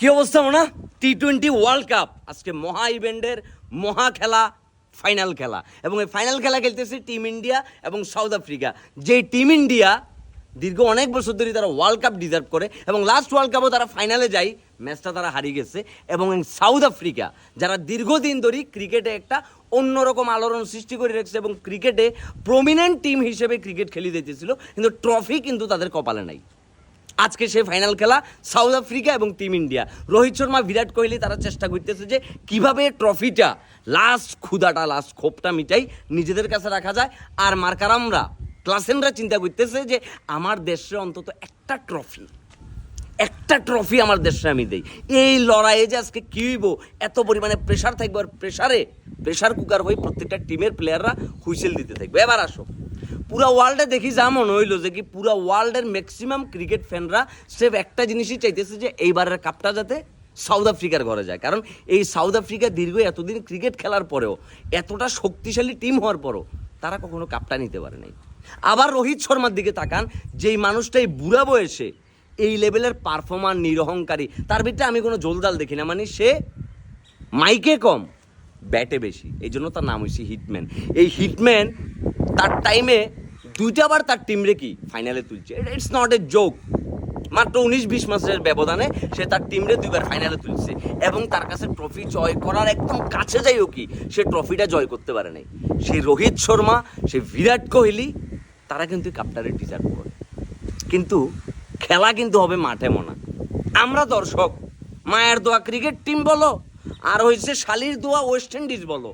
কি অবস্থা মোনা? টি টোয়েন্টি ওয়ার্ল্ড কাপ আজকে মহা ইভেন্টের মহা খেলা ফাইনাল খেলা। এবং এই ফাইনাল খেলা খেলতেছে টিম ইন্ডিয়া এবং সাউথ আফ্রিকা যে টিম ইন্ডিয়া দীর্ঘ অনেক বছর ধরে তারা ওয়ার্ল্ড কাপ ডিজার্ভ করে এবং লাস্ট ওয়ার্ল্ড কাপও তারা ফাইনালে যায় ম্যাচটা তারা হারিয়ে গেছে। এবং সাউথ আফ্রিকা যারা দীর্ঘদিন ধরে ক্রিকেটে একটা অন্যরকম আলোড়ন সৃষ্টি করে রেখেছে এবং ক্রিকেটে প্রমিনেন্ট টিম হিসেবে ক্রিকেট খেলে দিতেছিল কিন্তু ট্রফি কিন্তু তাদের কপালে নাই। আজকে সেই ফাইনাল খেলা সাউথ আফ্রিকা এবং টিম ইন্ডিয়া রোহিত শর্মা, বিরাট কোহলি তারা চেষ্টা করতেছে যে কীভাবে ট্রফিটা লাস্ট ক্ষুদাটা লাস্ট ক্ষোভটা মিটাই নিজেদের কাছে রাখা যায়। আর মার্কারামরা, ক্লাসেনরা চিন্তা করতেছে যে আমার দেশে অন্তত একটা ট্রফি একটা ট্রফি আমার দেশে আমি দেই। এই লড়াইয়ে যে আজকে কি হইব, এত পরিমাণে প্রেশার থাকবে, আর প্রেশারে প্রেশার কুকার হয়ে প্রত্যেকটা টিমের প্লেয়াররা হুইসেল দিতে থাকবে। এবার আসো। পুরা ওয়ার্ল্ডে দেখি যা মনে হইল যে কি পুরা ওয়ার্ল্ডের ম্যাক্সিমাম ক্রিকেট ফ্যানরা সেফ একটা জিনিসই চাইতেছে যে এইবারের কাপটা যাতে সাউথ আফ্রিকার ঘরে যায়। কারণ এই সাউথ আফ্রিকা দীর্ঘ এতদিন ক্রিকেট খেলার পরেও, এতটা শক্তিশালী টিম হওয়ার পরও তারা কখনো কাপটা নিতে পারে নাই। আবার রোহিত শর্মার দিকে তাকান, যেই মানুষটা এই বুড়া বয়সে এই লেভেলের পারফর্মার নিরহংকারী, তার ভিতরে আমি কোনো জলদাল দেখি না মানে সে মাইকে কম। ব্যাটে বেশি। এই জন্য তার নাম হয়েছে হিটম্যান। এই হিটম্যান তার টাইমে দুইটাবার তার টিম রে কি? ফাইনালে তুলছে। ইটস নট এ জোক মাত্র উনিশ বিশ মাসের ব্যবধানে সে তার টিমরে দুইবার ফাইনালে তুলছে। এবং তার কাছে ট্রফি জয় করার একদম কাছে যাইও কি? সে ট্রফিটা জয় করতে পারে নাই। সেই রোহিত শর্মা, সে বিরাট কোহলি, তারা কিন্তু কাপটারে ডিজার্ভ করে। কিন্তু খেলা কিন্তু হবে মাঠে মনা। আমরা দর্শক, মায়ের দোয়া ক্রিকেট টিম বলো আর হয়েছে শালির দোয়া ওয়েস্ট ইন্ডিজ বলো।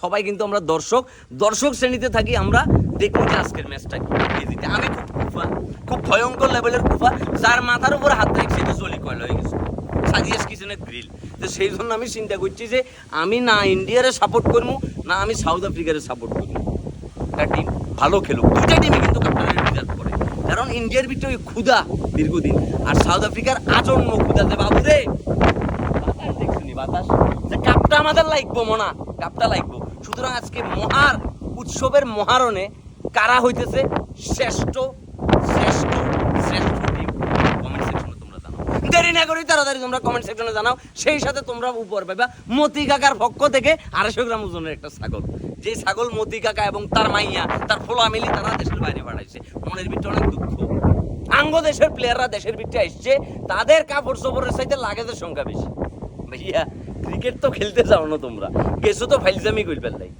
সবাই কিন্তু আমরা দর্শক। দর্শক শ্রেণীতে থাকি আমরা। দেখব যে আজকের ম্যাচটা দিতে আমি খুব কুফা, খুব ভয়ঙ্কর লেভেলের কুফা, যার মাথার উপর হাত রেখে তো জলি কয়লা হয়ে গেছে। সাজিয়াস কিচেনের গ্রিল। তো সেই জন্য আমি চিন্তা করছি যে আমি না ইন্ডিয়ারে সাপোর্ট করব, না আমি সাউথ আফ্রিকারে সাপোর্ট করব। একটা টিম ভালো খেলুক। দুইটা টিমই কিন্তু ডিজার্ভ করে। কারণ ইন্ডিয়ার ভিতরে ক্ষুদা দীর্ঘদিন। আর সাউথ আফ্রিকার আজন্ম ক্ষুদা যে বাবু রে। বাতাস। বাতাস কাপটা আমাদের লাগবো মনা, কাপটা লাগবো। সুতরাং আজকে মহার উৎসবের মহারণে কারা হইতেছে? শ্রেষ্ঠ শ্রেষ্ঠ শ্রেষ্ঠ কমেন্ট সেকশনে তোমরা জানাও। দেরি না করি তাড়াতাড়ি তোমরা কমেন্ট সেকশনে জানাও। সেই সাথে তোমরা পাইবা মতি কাকার পক্ষ থেকে আড়াইশো গ্রাম ওজনের একটা ছাগল। যে ছাগল মতি কাকা এবং তার মাইয়া, তার ফোলা মিলি তারা দেশের বাইরে পাঠাইছে। মনের ভিতরে অনেক দুঃখ। আঙ্গ দেশের প্লেয়াররা দেশের আসছে তাদের কাপড় চোপড়ের চাইতে লাগেজের সংখ্যা বেশি। ভাইয়া ক্রিকেট তো খেলতে যাও না তোমরা। গেছো তো ফাইলজামি করি পেলাই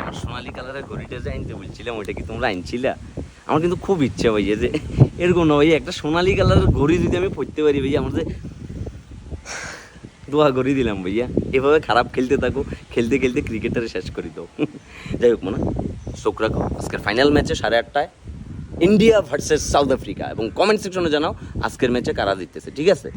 আমার সোনালি কালারের ঘড়িটা যে আনতে বলছিলাম, ওইটা কি তোমরা আনছিলা আমার কিন্তু খুব ইচ্ছা ভাইয়া যে, এরকম না ভাইয়া, একটা সোনালি কালারের ঘড়ি যদি আমি পড়তে পারি ভাইয়া, আমার যে দোয়া করে দিলাম ভাইয়া। এভাবে খারাপ খেলতে থাকো, খেলতে খেলতে ক্রিকেটারে শেষ করে দাও। যাই হোক মনে, চোখ রাখো। আজকের ফাইনাল ম্যাচে সাড়ে আটটায় ইন্ডিয়া ভার্সেস সাউথ আফ্রিকা এবং কমেন্ট সেকশনে জানাও আজকের ম্যাচে কারা জিততেছে ঠিক আছে?